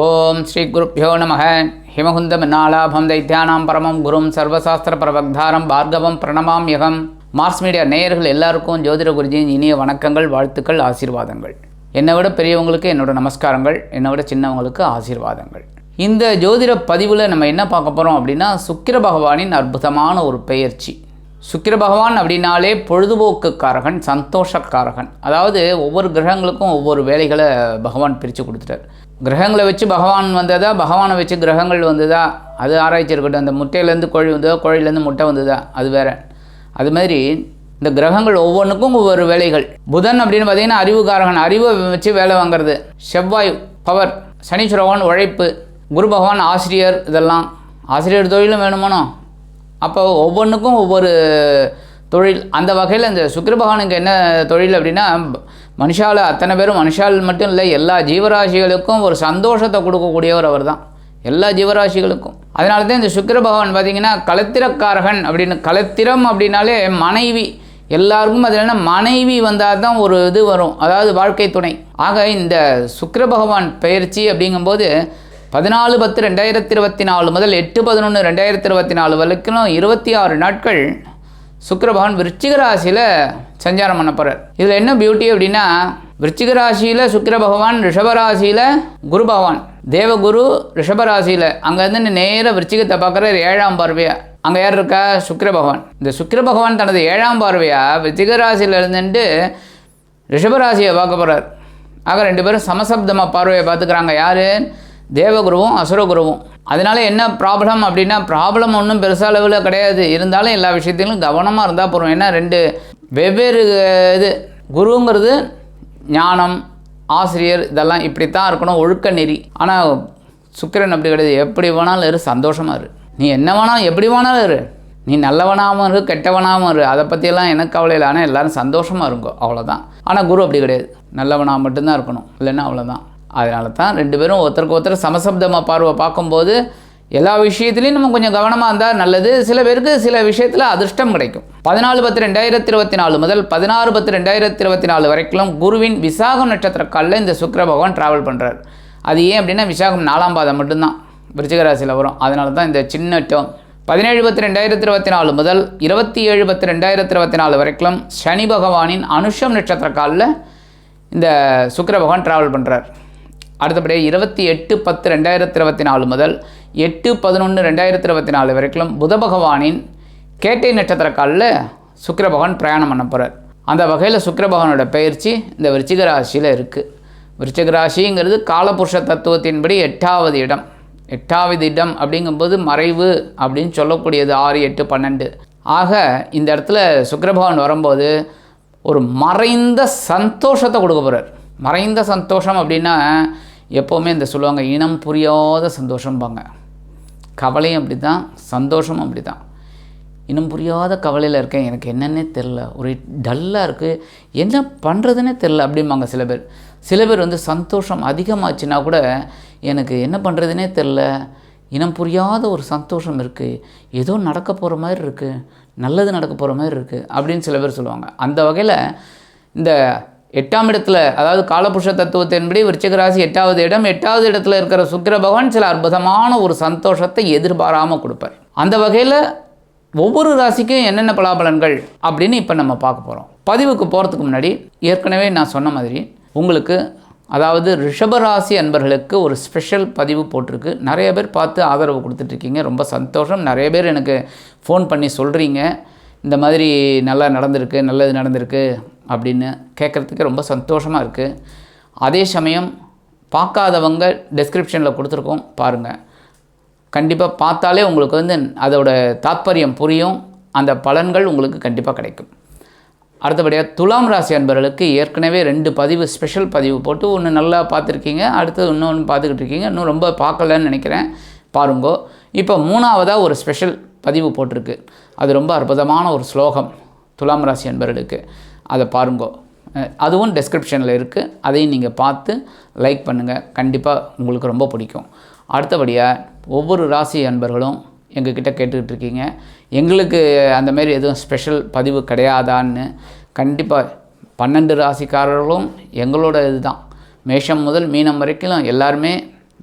ஓம் ஸ்ரீ குருப்பியோ நம ஹிமகுந்த மின்னாலாபம் தைத்தியானாம் பரமம் குரும் சர்வசாஸ்திர பிரபக்தாரம் பார்கவம் பிரணமாம் யகம். மார்ஸ் மீடியா நேயர்கள் எல்லாருக்கும் ஜோதிட குருஜியின் இனிய வணக்கங்கள் வாழ்த்துக்கள் ஆசீர்வாதங்கள். என்னை விட பெரியவங்களுக்கு என்னோட நமஸ்காரங்கள் என்னை விட சின்னவங்களுக்கு ஆசீர்வாதங்கள். இந்த ஜோதிட பதிவில் நம்ம என்ன பார்க்க போகிறோம் அப்படின்னா சுக்கிர பகவானின் அற்புதமான ஒரு பெயர்ச்சி. சுக்கிர பகவான் அப்படின்னாலே பொழுதுபோக்குக்காரகன் சந்தோஷக்காரகன். அதாவது ஒவ்வொரு கிரகங்களுக்கும் ஒவ்வொரு வேலைகளை பகவான் பிரித்து கொடுத்துட்டார். கிரகங்களை வச்சு பகவான் வந்ததா? பகவானை வச்சு கிரகங்கள் வந்ததா? அது ஆராய்ச்சி இருக்கட்டும். அந்த முட்டையிலேருந்து கோழி வந்ததா கோழிலேருந்து முட்டை வந்ததா? அது வேற. அது மாதிரி இந்த கிரகங்கள் ஒவ்வொன்றுக்கும் ஒவ்வொரு வேலைகள். புதன் அப்படின்னு பார்த்தீங்கன்னா அறிவுகாரகன் அறிவை வச்சு வேலை வாங்குறது. செவ்வாய் பவர் சனீஸ்வரவான் உழைப்பு குரு பகவான் ஆசிரியர் இதெல்லாம். ஆசிரியர் தொழிலும் வேணுமானோ அப்போ ஒவ்வொன்றுக்கும் ஒவ்வொரு தொழில். அந்த வகையில் இந்த சுக்கிர பகவானுக்கு என்ன தொழில் அப்படின்னா மனுஷால் அத்தனை பேரும் மனுஷால் மட்டும் இல்லை எல்லா ஜீவராசிகளுக்கும் ஒரு சந்தோஷத்தை கொடுக்கக்கூடியவர் அவர் தான் எல்லா ஜீவராசிகளுக்கும். அதனால தான் இந்த சுக்கிர பகவான் பார்த்திங்கன்னா கலத்திரக்காரகன் அப்படின்னு கலத்திரம் அப்படின்னாலே மனைவி. எல்லாருக்கும் அது என்ன மனைவி வந்தால் தான் ஒரு இது வரும். அதாவது வாழ்க்கை துணை. ஆக இந்த சுக்கிர பகவான் பயிற்சி அப்படிங்கும்போது பதினாலு பத்து ரெண்டாயிரத்தி இருபத்தி நாலு முதல் எட்டு பதினொன்று ரெண்டாயிரத்தி இருபத்தி நாலு வரைக்கும் இருபத்தி ஆறு நாட்கள் சுக்கரபகவான் விருச்சிக ராசியில் சஞ்சாரம் பண்ண போகிறார் இதில் என்ன பியூட்டி அப்படின்னா விருச்சிக ராசியில் சுக்கர பகவான் ரிஷபராசியில் குரு பகவான். தேவகுரு ரிஷபராசியில் அங்கேருந்து நேராக விருச்சிகத்தை பார்க்குற ஏழாம் பார்வையா? அங்கே யார் இருக்கா? சுக்கர பகவான் இந்த சுக்கர பகவான் தனது ஏழாம் பார்வையாக விருச்சிக ராசியில் இருந்துட்டு ரிஷபராசியை பார்க்க போகிறார் ஆக ரெண்டு பேரும் சமசப்தமாக பார்வையை பார்த்துக்கிறாங்க. யார்? தேவகுருவும் அசுரகுருவும். அதனால என்ன ப்ராப்ளம் அப்படின்னா ப்ராப்ளம் ஒன்றும் பெருசாக அளவில் கிடையாது. இருந்தாலும் எல்லா விஷயத்திலும் கவனமாக இருந்தால் போகிறோம் ஏன்னா ரெண்டு வெவ்வேறு இது குருங்கிறது ஞானம் ஆசிரியர் இதெல்லாம் இப்படி தான் இருக்கணும் ஒழுக்க நெறி. ஆனால் சுக்கிரன் அப்படி கிடையாது. எப்படி வேணாலும் இரு சந்தோஷமாக இரு. நீ என்ன வேணாலும் எப்படி வேணாலும் இரு. நீ நல்லவனாகவும் இரு கெட்டவனாகவும் இரு. அதை பற்றியெல்லாம் எனக்கு கவலை இல்லை. ஆனால் எல்லோரும் சந்தோஷமாக இருங்கோ. அவ்வளோதான் ஆனால் குரு அப்படி கிடையாது. நல்லவனாக மட்டும்தான் இருக்கணும். இல்லைன்னா அவ்வளோதான் அதனால தான் ரெண்டு பேரும் ஒருத்தருக்கு ஒருத்தர் சமசப்தமாக பார்வை பார்க்கும்போது எல்லா விஷயத்துலையும் நம்ம கொஞ்சம் கவனமாக இருந்தால் நல்லது. சில பேருக்கு சில விஷயத்தில் அதிர்ஷ்டம் கிடைக்கும். பதினாலு பத்து ரெண்டாயிரத்தி இருபத்தி நாலு முதல் பதினாறு பத்து ரெண்டாயிரத்தி இருபத்தி நாலு வரைக்கும் குருவின் விசாகம் நட்சத்திர காலில் இந்த சுக்கர பகவான் ட்ராவல் பண்ணுறார் அது ஏன் அப்படின்னா விசாகம் நாலாம் பாதம் மட்டும்தான். விருச்சிகராசியில் வரும். அதனால தான் இந்த சின்ன டேர்ம் பதினேழு பத்து ரெண்டாயிரத்தி இருபத்தி நாலு முதல் இருபத்தி ஏழு பத்து ரெண்டாயிரத்தி இருபத்தி நாலு வரைக்கும் சனி பகவானின் அனுஷம் நட்சத்திர காலில் இந்த சுக்கர பகவான் ட்ராவல் பண்ணுறார் அடுத்தபடியாக இருபத்தி எட்டு பத்து ரெண்டாயிரத்தி இருபத்தி நாலு முதல் எட்டு பதினொன்று ரெண்டாயிரத்தி இருபத்தி நாலு வரைக்கும் புத பகவானின் கேட்டை நட்சத்திர காலில் சுக்கிர பகவான் பிரயாணம் பண்ண போகிறார் அந்த வகையில் சுக்கர பகவானோட பயிற்சி இந்த விருச்சிக ராசியில் இருக்குது விருச்சிக ராசிங்கிறது காலபுருஷ தத்துவத்தின்படி எட்டாவது இடம். எட்டாவது இடம் அப்படிங்கும்போது மறைவு அப்படின்னு சொல்லக்கூடியது ஆறு எட்டு பன்னெண்டு. ஆக இந்த இடத்துல சுக்கிர பகவான் வரும்போது ஒரு மறைந்த சந்தோஷத்தை கொடுக்க போகிறார் மறைந்த சந்தோஷம் அப்படின்னா எப்போவுமே இந்த சொல்லுவாங்க இனம் புரியாத சந்தோஷம்பாங்க. கவலையும் அப்படி தான் சந்தோஷமும் அப்படி தான் இனம் புரியாத கவலையில் இருக்கேன் எனக்கு என்னன்னே தெரில ஒரு டல்லாக இருக்குது என்ன பண்ணுறதுன்னே தெரில அப்படிம்பாங்க சில பேர். சில பேர் வந்து சந்தோஷம் அதிகமாச்சுன்னா கூட எனக்கு என்ன பண்ணுறதுனே தெரில இனம் புரியாத ஒரு சந்தோஷம் இருக்குது ஏதோ நடக்க போகிற மாதிரி இருக்குது நல்லது நடக்க போகிற மாதிரி இருக்குது அப்படின்னு சில பேர் சொல்லுவாங்க. அந்த வகையில் இந்த எட்டாம் இடத்துல அதாவது காலபுருஷ தத்துவத்தின்படி விருச்சிக ராசி எட்டாவது இடம் எட்டாவது இடத்துல இருக்கிற சுக்கிர பகவான் சில அற்புதமான ஒரு சந்தோஷத்தை எதிர்பாராமல் கொடுப்பார். அந்த வகையில் ஒவ்வொரு ராசிக்கும் என்னென்ன பலாபலன்கள் அப்படின்னு இப்போ நம்ம பார்க்க போகிறோம் பதிவுக்கு போகிறதுக்கு முன்னாடி ஏற்கனவே நான் சொன்ன மாதிரி உங்களுக்கு அதாவது ரிஷபராசி அன்பர்களுக்கு ஒரு ஸ்பெஷல் பதிவு போட்டிருக்கு. நிறைய பேர் பார்த்து ஆதரவு கொடுத்துட்ருக்கீங்க ரொம்ப சந்தோஷம். நிறைய பேர் எனக்கு ஃபோன் பண்ணி சொல்கிறீங்க இந்த மாதிரி நல்லா நடந்திருக்கு நல்லது நடந்திருக்கு அப்படின்னு கேட்குறதுக்கு ரொம்ப சந்தோஷமாக இருக்குது அதே சமயம் பார்க்காதவங்க டெஸ்கிரிப்ஷனில் கொடுத்துருக்கோம் பாருங்கள் கண்டிப்பாக பார்த்தாலே உங்களுக்கு வந்து அதோட தாத்பரியம் புரியும். அந்த பலன்கள் உங்களுக்கு கண்டிப்பாக கிடைக்கும். அடுத்தபடியாக துலாம் ராசி அன்பர்களுக்கு ஏற்கனவே ரெண்டு பதிவு ஸ்பெஷல் பதிவு போட்டு ஒன்று நல்லா பார்த்துருக்கீங்க அடுத்து இன்னொன்று பார்த்துக்கிட்டு இருக்கீங்க. இன்னும் ரொம்ப பார்க்கலன்னு நினைக்கிறேன். பாருங்கோ. இப்போ மூணாவதாக ஒரு ஸ்பெஷல் பதிவு போட்டிருக்கு. அது ரொம்ப அற்புதமான ஒரு ஸ்லோகம். துலாம் ராசி அன்பர்களுக்கு. அதை பாருங்கோ. அதுவும் டெஸ்கிரிப்ஷனில் இருக்குது அதையும் நீங்கள் பார்த்து லைக் பண்ணுங்கள் கண்டிப்பாக உங்களுக்கு ரொம்ப பிடிக்கும். அடுத்தபடியாக ஒவ்வொரு ராசி அன்பர்களும் எங்ககிட்ட கேட்டுக்கிட்டு இருக்கீங்க. எங்களுக்கு அந்தமாரி எதுவும் ஸ்பெஷல் பதிவு கிடையாதான்னு கண்டிப்பாக பன்னெண்டு ராசிக்காரர்களும் எங்களோட இதுதான். மேஷம் முதல் மீனம் வரைக்கும் எல்லாருமே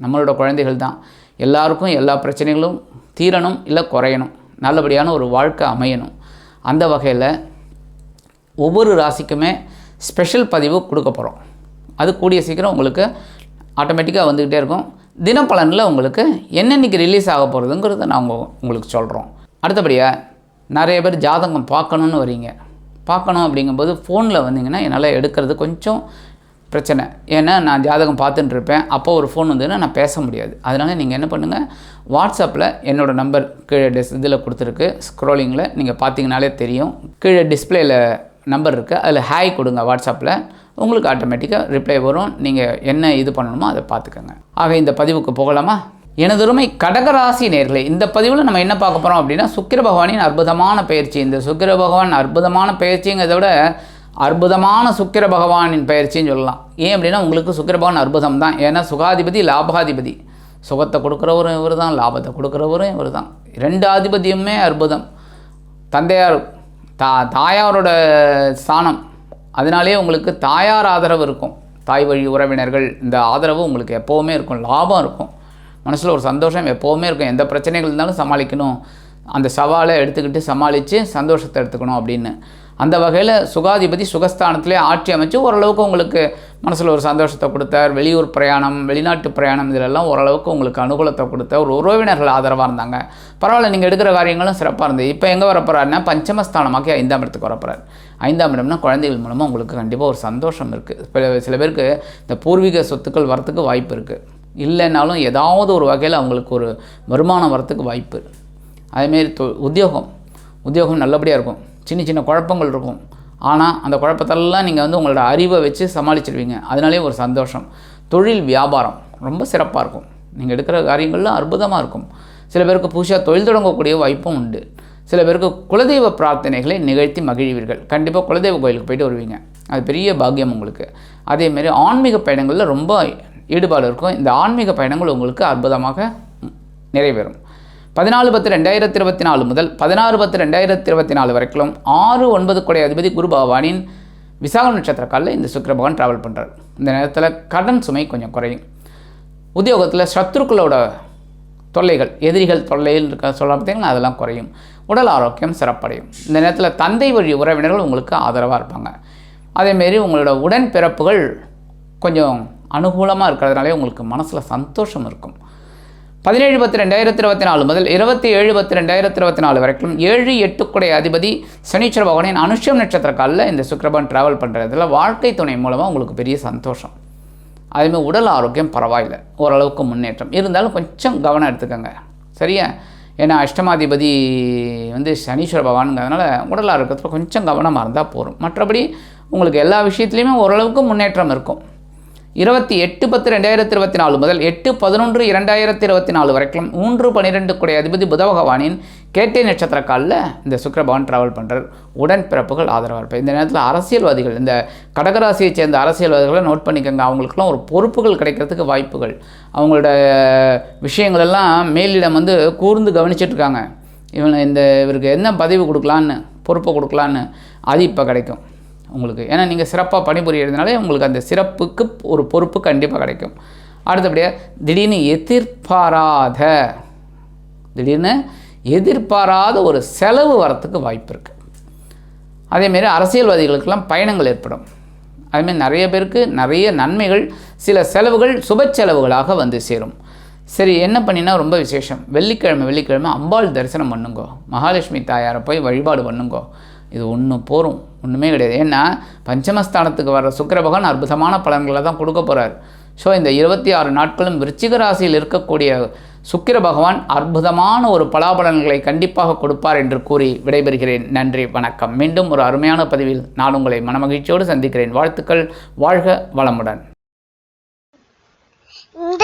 நம்மளோட குழந்தைகள் தான். எல்லாருக்கும் எல்லா பிரச்சனைகளும் தீரணும் இல்லை குறையணும். நல்லபடியான ஒரு வாழ்க்கை அமையணும். அந்த வகையில் ஒவ்வொரு ராசிக்குமே ஸ்பெஷல் பதிவு கொடுக்க போகிறோம் அது கூடிய சீக்கிரம் உங்களுக்கு ஆட்டோமேட்டிக்காக வந்துக்கிட்டே இருக்கும். தினப்பலனில் உங்களுக்கு என்னென்னைக்கு ரிலீஸ் ஆக போகிறதுங்கிறத நாங்கள் உங்களுக்கு சொல்கிறோம் அடுத்தபடியாக நிறைய பேர் ஜாதகம் பார்க்கணுன்னு வரீங்க. பார்க்கணும் அப்படிங்கும்போது ஃபோனில் வந்தீங்கன்னா என்னால் எடுக்கிறது கொஞ்சம் பிரச்சனை. ஏன்னா நான் ஜாதகம் பார்த்துட்டு இருப்பேன் அப்போ ஒரு ஃபோன் வந்ததுன்னா நான் பேச முடியாது. அதனால் நீங்கள் என்ன பண்ணுங்கள் வாட்ஸ்அப்பில் என்னோடய நம்பர் கீழே டிஸ் இதில் கொடுத்துருக்கு. ஸ்க்ரோலிங்கில் நீங்கள் பார்த்தீங்கனாலே தெரியும். கீழே டிஸ்பிளேயில் நம்பர் இருக்குது அதில் ஹாய் கொடுங்க வாட்ஸ்அப்பில் உங்களுக்கு ஆட்டோமேட்டிக்காக ரிப்ளை வரும். நீங்கள் என்ன இது பண்ணணுமோ அதை பார்த்துக்கோங்க. ஆக இந்த பதிவுக்கு போகலாமா? எனதுரிமை கடகராசி நேர்களே இந்த பதிவில் நம்ம என்ன பார்க்க போகிறோம் அப்படின்னா சுக்கிர பகவானின் அற்புதமான பயிற்சி. இந்த சுக்கிர பகவான் அற்புதமான பயிற்சிங்கிறத விட அற்புதமான சுக்கிர பகவானின் பயிற்சின்னு சொல்லலாம். ஏன் அப்படின்னா உங்களுக்கு சுக்கிர பகவான் அற்புதம் தான் ஏன்னா சுகாதிபதி லாபாதிபதி. சுகத்தை கொடுக்குறவரும் இவர் தான் லாபத்தை கொடுக்குறவரும் இவர் தான் ரெண்டு ஆதிபதியுமே அற்புதம். தந்தையார் தா தாயாரோட ஸ்தானம். அதனாலேயே உங்களுக்கு தாயார் ஆதரவு இருக்கும். தாய் வழி உறவினர்கள் இந்த ஆதரவு உங்களுக்கு எப்போவுமே இருக்கும். லாபம் இருக்கும். மனசில் ஒரு சந்தோஷம் எப்போவுமே இருக்கும். எந்த பிரச்சனைகள் இருந்தாலும் சமாளிக்கணும். அந்த சவாலை எடுத்துக்கிட்டு சமாளித்து சந்தோஷத்தை எடுத்துக்கணும் அப்படின்னு. அந்த வகையில் சுகாதிபதி சுகஸ்தானத்திலே ஆட்சி அமைச்சு ஓரளவுக்கு உங்களுக்கு மனசில் ஒரு சந்தோஷத்தை கொடுத்தார். வெளியூர் பிரயாணம் வெளிநாட்டு பிரயாணம் இதிலெல்லாம் ஓரளவுக்கு உங்களுக்கு அனுகூலத்தை கொடுத்த ஒரு உறவினர்கள் ஆதரவாக இருந்தாங்க. பரவாயில்ல நீங்கள் எடுக்கிற காரியங்களும் சிறப்பாக இருந்தது. இப்போ எங்கே வரப்போறாருன்னா பஞ்சமஸ்தானமாக்கி ஐந்தாம் இடத்துக்கு வரப்போறார் ஐந்தாம் இடம்னா குழந்தைகள் மூலமாக உங்களுக்கு கண்டிப்பாக ஒரு சந்தோஷம் இருக்குது சில பேருக்கு இந்த பூர்வீக சொத்துக்கள் வரத்துக்கு வாய்ப்பு இருக்குது இல்லைன்னாலும் ஏதாவது ஒரு வகையில் அவங்களுக்கு ஒரு வருமானம் வரத்துக்கு வாய்ப்பு. அதேமாரி தொ உத்தியோகம். உத்தியோகம் நல்லபடியாக இருக்கும். சின்ன சின்ன குழப்பங்கள் இருக்கும். ஆனால் அந்த குழப்பத்தெல்லாம் நீங்கள் வந்து உங்களோட அறிவை வச்சு சமாளிச்சிடுவீங்க அதனாலே ஒரு சந்தோஷம். தொழில் வியாபாரம் ரொம்ப சிறப்பாக இருக்கும். நீங்கள் எடுக்கிற காரியங்கள்லாம் அற்புதமாக இருக்கும். சில பேருக்கு புதுசாக தொழில் தொடங்கக்கூடிய வாய்ப்பும் உண்டு. சில பேருக்கு குலதெய்வ பிரார்த்தனைகளை நிகழ்த்தி மகிழ்வீர்கள். கண்டிப்பாக குலதெய்வ கோயிலுக்கு போயிட்டு வருவீங்க. அது பெரிய பாக்கியம் உங்களுக்கு. அதேமாரி ஆன்மீக பயணங்களில் ரொம்ப ஈடுபாடு இருக்கும். இந்த ஆன்மீக பயணங்கள் உங்களுக்கு அற்புதமாக நிறைவேறும். பதினாலு பத்து ரெண்டாயிரத்தி இருபத்தி நாலு முதல் பதினாறு பத்து ரெண்டாயிரத்தி இருபத்தி நாலு வரைக்கும் ஆறு ஒன்பது கொடை அதிபதி குரு பகவானின் விசாக நட்சத்திர காலில் இந்த சுக்கிரபகவான் ட்ராவல் பண்ணுறார் இந்த நேரத்தில் கடன் சுமை கொஞ்சம் குறையும். உத்தியோகத்தில் சத்ருக்களோட தொல்லைகள் எதிரிகள் தொல்லைகள் இருக்க சொல்ல பார்த்தீங்கன்னா அதெல்லாம் குறையும். உடல் ஆரோக்கியம் சிறப்படையும். இந்த நேரத்தில் தந்தை வழி உறவினர்கள் உங்களுக்கு ஆதரவாக இருப்பாங்க. அதேமாரி உங்களோட உடன் பிறப்புகள் கொஞ்சம் அனுகூலமாக இருக்கிறதுனாலே உங்களுக்கு மனசில் சந்தோஷம் இருக்கும். பதினேழு பத்து ரெண்டாயிரத்தி இருபத்தி நாலு முதல் இருபத்தி ஏழு பத்து ரெண்டாயிரத்தி இருபத்தி நாலு வரைக்கும் ஏழு எட்டுக்குடைய அதிபதி சனீஸ்வர பகவானின் அனுஷம் நட்சத்திர காலில் இந்த சுக்கிரபன் ட்ராவல் பண்ணுறதுல வாழ்க்கை துணை மூலமாக உங்களுக்கு பெரிய சந்தோஷம். அதுமாதிரி உடல் ஆரோக்கியம் பரவாயில்லை. ஓரளவுக்கு முன்னேற்றம். இருந்தாலும் கொஞ்சம் கவனம் எடுத்துக்கோங்க. சரியா? ஏன்னா அஷ்டமாதிபதி வந்து சனீஸ்வர பகவானுங்கிறதுனால உடல் ஆரோக்கியத்தில் கொஞ்சம் கவனமாக இருந்தால் போதும். மற்றபடி உங்களுக்கு எல்லா விஷயத்துலையுமே ஓரளவுக்கு முன்னேற்றம் இருக்கும். இருபத்தி எட்டு பத்து ரெண்டாயிரத்தி இருபத்தி நாலு முதல் எட்டு பதினொன்று இரண்டாயிரத்தி இருபத்தி நாலு வரைக்கும் மூன்று பன்னிரெண்டு கூடிய அதிபதி புத பகவானின் கேட்டை நட்சத்திர காலில் இந்த சுக்கரபவன் ட்ராவல் பண்ணுறார் உடன்பிறப்புகள் ஆதரவாக இருப்பார் இந்த நேரத்தில் அரசியல்வாதிகள் இந்த கடகராசியை சேர்ந்த அரசியல்வாதிகளை நோட் பண்ணிக்கோங்க. அவங்களுக்குலாம் ஒரு பொறுப்புகள் கிடைக்கிறதுக்கு வாய்ப்புகள். அவங்களோட விஷயங்களெல்லாம் மேலிடம் வந்து கூர்ந்து கவனிச்சிட்டு இருக்காங்க. இவனை இந்த இவருக்கு என்ன பதவி கொடுக்கலான்னு பொறுப்பை கொடுக்கலான்னு அது இப்போ கிடைக்கும். உங்களுக்கு. ஏன்னா நீங்கள் சிறப்பாக பணிபுரியிறதுனாலே உங்களுக்கு அந்த சிறப்புக்கு ஒரு பொறுப்பு கண்டிப்பாக கிடைக்கும். அடுத்தபடியாக திடீர்னு எதிர்பாராத திடீர்னு எதிர்பாராத ஒரு செலவு வரத்துக்கு வாய்ப்பு இருக்குது அதேமாரி அரசியல்வாதிகளுக்கெல்லாம் பயணங்கள் ஏற்படும். அதுமாரி நிறைய பேருக்கு நிறைய நன்மைகள் சில செலவுகள் சுப செலவுகளாக வந்து சேரும். சரி என்ன பண்ணினா ரொம்ப விசேஷம். வெள்ளிக்கிழமை வெள்ளிக்கிழமை அம்பாள் தரிசனம் பண்ணுங்கோ. மகாலட்சுமி தாயாரை போய் வழிபாடு பண்ணுங்கோ. இது ஒன்று போரும். ஒன்றுமே கிடையாது. ஏன்னா பஞ்சமஸ்தானத்துக்கு வர்ற சுக்கர பகவான் அற்புதமான பலன்களை தான் கொடுக்க போகிறார் ஸோ இந்த இருபத்தி ஆறு நாட்களும் விருச்சிக ராசியில் இருக்கக்கூடிய சுக்கிர பகவான் அற்புதமான ஒரு பலாபலன்களை கண்டிப்பாக கொடுப்பார் என்று கூறி விடைபெறுகிறேன். நன்றி வணக்கம். மீண்டும் ஒரு அருமையான பதிவில் நான் உங்களை மனமகிழ்ச்சியோடு சந்திக்கிறேன். வாழ்த்துக்கள். வாழ்க வளமுடன்.